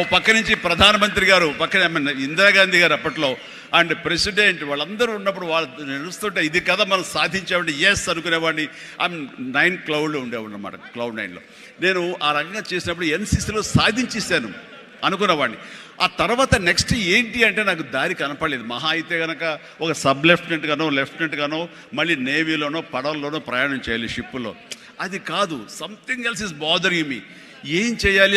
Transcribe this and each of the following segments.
ఓ పక్క నుంచి ప్రధానమంత్రి గారు పక్కన ఇందిరాగాంధీ గారు అప్పట్లో అండ్ ప్రెసిడెంట్ వాళ్ళందరూ ఉన్నప్పుడు వాళ్ళు నడుస్తుంటే ఇది కదా మనం సాధించామంటే ఎస్ అనుకునేవాడిని. ఐ నైన్ క్లౌడ్లో ఉండేవాడు అనమాట క్లౌడ్ నైన్లో నేను ఆ రకంగా చేసినప్పుడు ఎన్సీసీలో సాధించేసాను అనుకునేవాడిని ఆ తర్వాత నెక్స్ట్ ఏంటి అంటే నాకు దారి కనపడలేదు. మహా అయితే కనుక ఒక సబ్ లెఫ్టినెంట్ గానో లెఫ్టినెంట్ గానో మళ్ళీ నేవీలోనో పడవల్లోనో ప్రయాణం చేయాలి షిప్పులో అది కాదు something else is bothering me ఏం చేయాలి?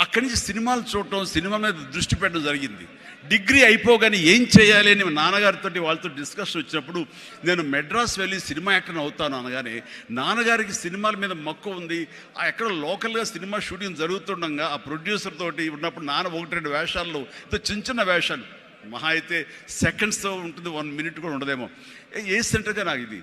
అక్కడి నుంచి సినిమాలు చూడటం సినిమా మీద దృష్టి పెట్టడం జరిగింది. డిగ్రీ అయిపోగానే ఏం చేయాలి అని మా నాన్నగారితో వాళ్ళతో డిస్కషన్ వచ్చినప్పుడు నేను మెడ్రాస్ వెళ్ళి సినిమా యాక్టర్ అవుతాను అనగానే నాన్నగారికి సినిమాల మీద మక్కువ ఉంది ఆ ఎక్కడ లోకల్గా సినిమా షూటింగ్ జరుగుతుండగా ఆ ప్రొడ్యూసర్ తోటి ఉన్నప్పుడు నాన్న ఒకటి రెండు వేషాల్లో ఇంత చిన్న చిన్న వేషాలు. మహా అయితే సెకండ్స్తో ఉంటుంది వన్ మినిట్ కూడా ఉండదేమో. ఏ- ఏ సెంటర్గా నాకు ఇది?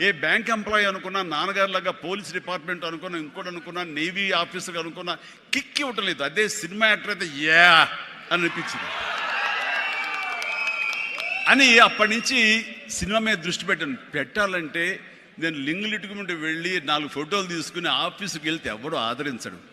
ఏ బ్యాంక్ ఎంప్లాయీ అనుకున్నా నాన్నగారులాగా పోలీస్ డిపార్ట్మెంట్ అనుకున్నా ఇంకోటి అనుకున్నా నేవీ ఆఫీసర్ అనుకున్నా కిక్ ఇవ్వటలేదు అదే సినిమా యాక్టర్ అయితే యా అని అనిపించింది. అని అప్పటి నుంచి సినిమా మీద దృష్టి పెట్టాను. పెట్టాలంటే నేను లింగులిటుకుంటూ వెళ్ళి నాలుగు ఫోటోలు తీసుకుని ఆఫీస్కి వెళ్తే ఎవడో ఆదరించడు.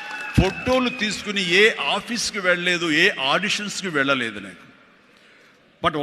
ఫోటోలు తీసుకుని ఏ ఆఫీస్కి వెళ్ళలేదు ఏ ఆడిషన్స్కి వెళ్ళలేదు నేను బట్